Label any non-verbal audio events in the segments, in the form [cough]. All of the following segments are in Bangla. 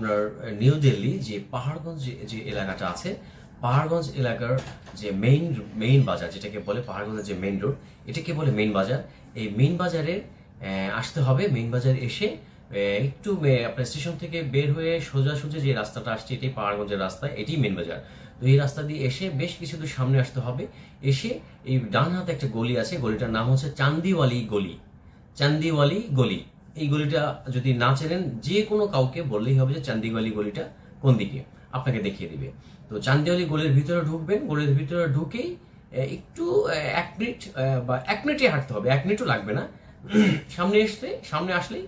আপনার নিউ দিল্লি যে পাহাড়গঞ্জ যে- এলাকাটা আছে, পাহাড়গঞ্জ এলাকার যে মেইন মেইন বাজার, যেটাকে বলে পাহাড়গঞ্জের যে মেইন রোড এটাকে বলে মেইন বাজার। এই মেইন বাজারে আসতে হবে। মেইন বাজার এসে একটু আপনার স্টেশন থেকে বের হয়ে সোজাসুজি যে রাস্তাটা আসছে এটি পাহাড়গঞ্জের রাস্তা এটি মেইন বাজার। তো এই রাস্তা দিয়ে এসে বেশ কিছু দূর সামনে আসতে হবে। এসে এই ডান হাতে একটা গলি আছে, গলিটার নাম হচ্ছে চান্দিওয়ালি গলি। চান্দিওয়ালি গলি। এই গলিটা যদি না চেনেন যে কোনো কাউকে বললেই হবে যে চান্দিওয়ালি গলিটা কোন দিকে? আপনাকে দেখিয়ে দিবে। তো চান্দিওয়ালি গলির ভিতরে ঢুকবেন, গলির ভিতরে ঢুকেই একটু এক মিনিট বা এক মিনিটে হাঁটতে হবে, এক মিনিটও লাগবে না। [clears throat] সামনে আসতে সামনে আসলেই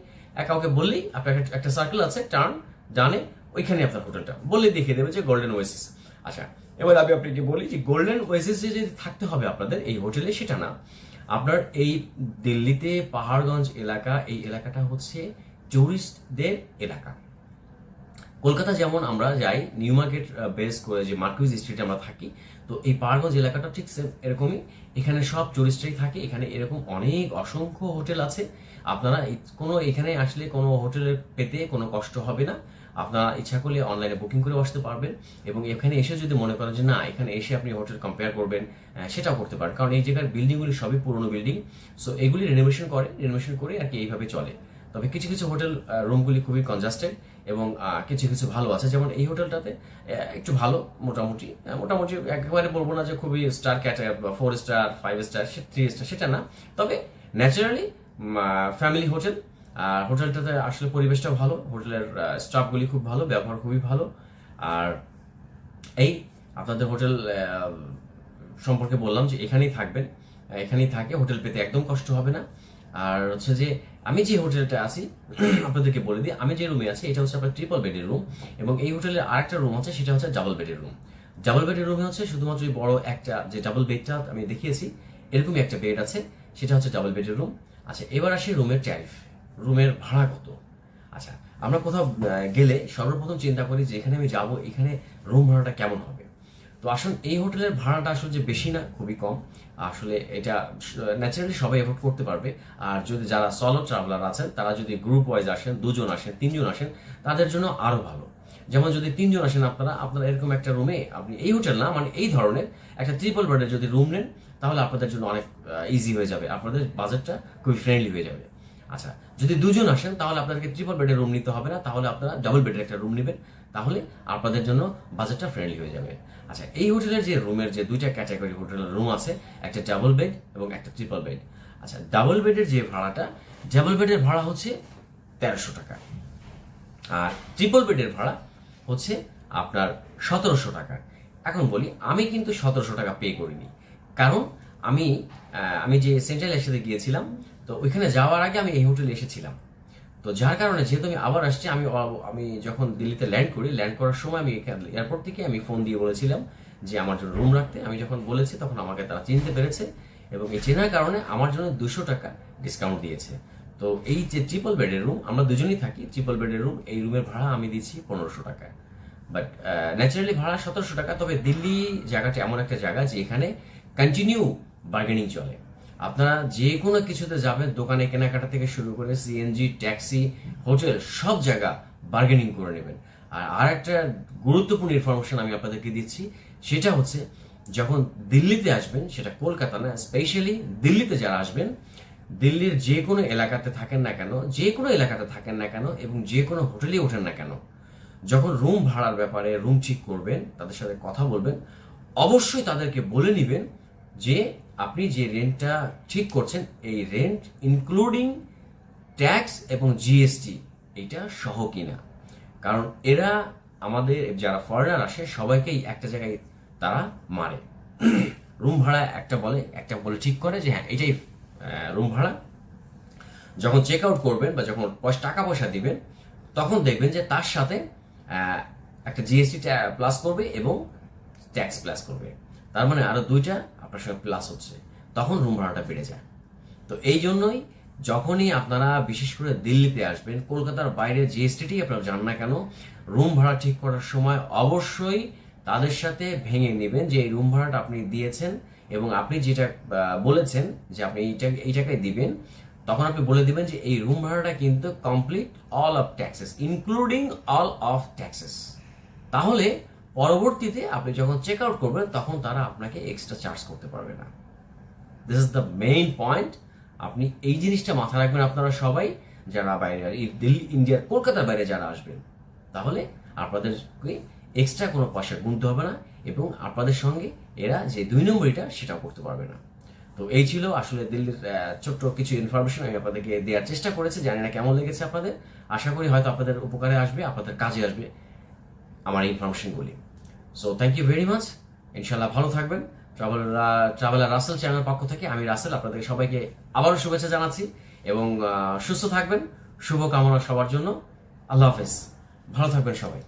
কাউকে বললেই আপনার একটা- সার্কেল আছে টার্ন ডানে, ওইখানে আপনার হোটেলটা। বললেই দেখিয়ে দেবে যে গোল্ডেন ওয়েসিস আচ্ছা এবার আমি আপনাকে বলি যে গোল্ডেন ওয়েসিসে যদি থাকতে হবে আপনাদের, এই হোটেলে সেটা না। আপনার এই দিল্লিতে পাহাড়গঞ্জ এলাকা, এই এলাকাটা হচ্ছে টুরিস্টদের এলাকা। কলকাতা যেমন আমরা যাই নিউ মার্কেট বেস করে যে মার্কুইজ স্ট্রিটে আমরা থাকি, তো এই পাহাড়গঞ্জ এলাকাটা ঠিক সেম এরকমই। এখানে সব টুরিস্টরাই থাকে, এখানে এরকম অনেক অসংখ্য হোটেল আছে। আপনারা কোনো এখানে আসলে কোনো হোটেলের পেতে কোনো কষ্ট হবে না। আপনারা ইচ্ছা করলে অনলাইনে বুকিং করে আসতে পারবেন এবং এখানে এসে যদি মনে করেন যে না, এখানে এসে আপনি হোটেল কম্পেয়ার করবেন সেটাও করতে পারেন। কারণ এই জায়গার বিল্ডিংগুলি সবই পুরনো বিল্ডিং সো এগুলি রেনোভেশন করে রেনোভেশন করে আর কি এইভাবে চলে। তবে কিছু কিছু হোটেল রুমগুলি খুবই কনজাস্টেড এবং কিছু কিছু ভালো আছে। যেমন এই হোটেলটাতে একটু ভালো মোটামুটি মোটামুটি একেবারে বলব না যে খুবই স্টার ক্যাটার বা four star five star three star সেটা না। তবে ন্যাচারালি ফ্যামিলি হোটেল আর হোটেলটাতে আসলে পরিবেশটা ভালো, হোটেলের স্টাফগুলি খুব ভালো, ব্যবহার খুবই ভালো। আর এই আপনাদের হোটেল সম্পর্কে বললাম যে এখানেই থাকবেন, এখানেই থাকে, হোটেল পেতে একদম কষ্ট হবে না। আর হচ্ছে যে আমি যে হোটেলটা আছি, [clears throat] আপনাদেরকে বলে দিই, আমি যে রুমে আছি, এটা হচ্ছে আপনার ট্রিপল বেডের রুম এবং এই হোটেলের আরেকটা রুম আছে, সেটা হচ্ছে ডাবল বেডের রুম ডাবল বেডের রুমে হচ্ছে শুধুমাত্র ওই বড় একটা, যে ডাবল বেডটা আমি দেখিয়েছি, এরকমই একটা বেড আছে, সেটা হচ্ছে ডাবল বেডের রুম আচ্ছা এবার আসি রুমের ট্যারিফ রুমের ভাড়া কত? আচ্ছা আমরা কোথাও গেলে সর্বপ্রথম চিন্তা করি যে এখানে আমি যাব, এখানে রুম ভাড়াটা কেমন হবে? তো আসলে এই হোটেলের ভাড়াটা আসলে যে বেশি না, খুবই কম। আসলে এটা ন্যাচারালি সবাই এফোর্ড করতে পারবে। আর যদি যারা সলো ট্রাভেলার আছেন, তারা যদি গ্রুপ ওয়াইজ আসেন, দুজন আসেন, তিনজন আসেন, তাদের জন্য আরও ভালো। যেমন যদি তিনজন আসেন আপনারা আপনারা এরকম একটা রুমে আপনি এই হোটেল না মানে এই ধরনের একটা ট্রিপল বেডের যদি রুম নেন, তাহলে আপনাদের জন্য অনেক ইজি হয়ে যাবে। আপনাদের বাজেটটা খুবই ফ্রেন্ডলি হয়ে যাবে। আচ্ছা যদি দুজন আসেন, তাহলে আপনাদেরকে ট্রিপল বেডের রুম নিতে হবে না, তাহলে আপনারা ডাবল বেডের একটা রুম নেবেন, তাহলে আপনাদের জন্য বাজেটটা ফ্রেন্ডলি হয়ে যাবে। আচ্ছা এই হোটেলের যে রুমের যে দুইটা ক্যাটাগরি হোটেলের রুম আছে, একটা ডাবল বেড এবং একটা ট্রিপল বেড আচ্ছা ডাবল বেডের যে ভাড়াটা ডাবল বেডের ভাড়া হচ্ছে তেরোশো টাকা। আর ট্রিপল বেডের ভাড়া হচ্ছে আপনার সতেরোশো টাকা। এখন বলি, আমি কিন্তু সতেরোশো টাকা পে করিনি। কারণ আমি আমি যে সেন্ট্রাল একসাথে গিয়েছিলাম তো ওইখানে যাওয়ার আগে আমি এই হোটেলে এসেছিলাম। তো যার কারণে যেহেতু আমি আবার আসছি, আমি আমি যখন দিল্লিতে ল্যান্ড করি ল্যান্ড করার সময় আমি এয়ারপোর্ট থেকে আমি ফোন দিয়ে বলেছিলাম যে আমার জন্য রুম রাখতে। আমি যখন বলেছি তখন আমাকে তারা চিনতে পেরেছে এবং এই চেনার কারণে আমার জন্য দুশো টাকা ডিসকাউন্ট দিয়েছে। তো এই যে ট্রিপল বেডের রুম আমরা দুজনেই থাকি ট্রিপল বেডের রুম এই রুমের ভাড়া আমি দিচ্ছি পনেরোশো টাকা। বাট ন্যাচারালি ভাড়া সতেরোশো টাকা, তবে দিল্লি জায়গাটা এমন একটা জায়গা যে এখানে কন্টিনিউ বার্গেনিং চলে। আপনারা যে কোনো কিছুতে যাবেন, দোকানে, কেনাকাটা থেকে শুরু করে সিএনজি ট্যাক্সি, হোটেল, সব জায়গা বার্গেনিং করে নেবেন। আর আর একটা গুরুত্বপূর্ণ ইনফরমেশন আমি আপনাদেরকে দিচ্ছি, সেটা হচ্ছে যখন দিল্লিতে আসবেন, সেটা কলকাতা না স্পেশালি দিল্লিতে যারা আসবেন, দিল্লির যে কোনো এলাকাতে থাকেন না কেন যে কোনো এলাকাতে থাকেন না কেন এবং যে কোনো হোটেলে ওঠেন না কেন, যখন রুম ভাড়ার ব্যাপারে রুম ঠিক করবেন, তাদের সাথে কথা বলবেন, অবশ্যই তাদেরকে বলে নেবেন যে আপনি যে রেন্টটা ঠিক করছেন, এই রেন্ট ইনক্লুডিং ট্যাক্স এবং জিএসটি এটা সহ কিনা? কারণ এরা আমাদের, যারা ফরেনার আসে, সবাইকেই একটা জায়গায় তারা মারে। রুম ভাড়া একটা বলে একটা বলে ঠিক করে যে হ্যাঁ এটাই রুম ভাড়া। যখন চেক আউট করবেন বা যখন টাকা পয়সা দিবেন, তখন দেখবেন যে তার সাথে একটা জিএসটি প্লাস করবে এবং ট্যাক্স প্লাস করবে। তার মানে আরও দুইটা আপনার সঙ্গে প্লাস হচ্ছে। তখন রুম ভাড়াটা বেড়ে যায়। তো এই জন্যই যখনই আপনারা বিশেষ করে দিল্লিতে আসবেন, কলকাতার বাইরে যে স্টেটেই আপনারা যান না কেন রুম ভাড়া ঠিক করার সময় অবশ্যই তাদের সাথে ভেঙে নেবেন যে এই রুম ভাড়াটা আপনি দিয়েছেন এবং আপনি যেটা বলেছেন যে আপনি এইটা এই টাকায় দিবেন, তখন আপনি বলে দিবেন যে এই রুম ভাড়াটা কিন্তু complete all of taxes including all of taxes তাহলে পরবর্তীতে আপনি যখন চেক আউট করবেন, তখন তারা আপনাকে এক্সট্রা চার্জ করতে পারবে না। This is the main point আপনি এই জিনিসটা মাথায় রাখবেন আপনারা সবাই, যারা বাইরে দিল্লি ইন্ডিয়ার কলকাতার বাইরে যারা আসবেন। তাহলে আপনাদেরকে এক্সট্রা কোনো পয়সা গুনতে হবে না এবং আপনাদের সঙ্গে এরা যে দুই নম্বরটা, সেটাও করতে পারবে না। তো এই ছিল আসলে দিল্লির ছোট্ট কিছু ইনফরমেশন আমি আপনাদেরকে দেওয়ার চেষ্টা করেছি। জানি না কেমন লেগেছে আপনাদের। আশা করি হয়তো আপনাদের উপকারে আসবে, আপনাদের কাজে আসবে। আমার ইনফরমেশনগুলি so thank you very much ইনশাল্লাহ ভালো থাকবেন। ট্রাভেল ট্রাভেলার রাসেল চ্যানেল পক্ষ থেকে আমি রাসেল আপনাদের সবাইকে আবারও শুভেচ্ছা জানাচ্ছি এবং সুস্থ থাকবেন। শুভকামনা সবার জন্য। আল্লাহ হাফেজ। ভালো থাকবেন সবাই।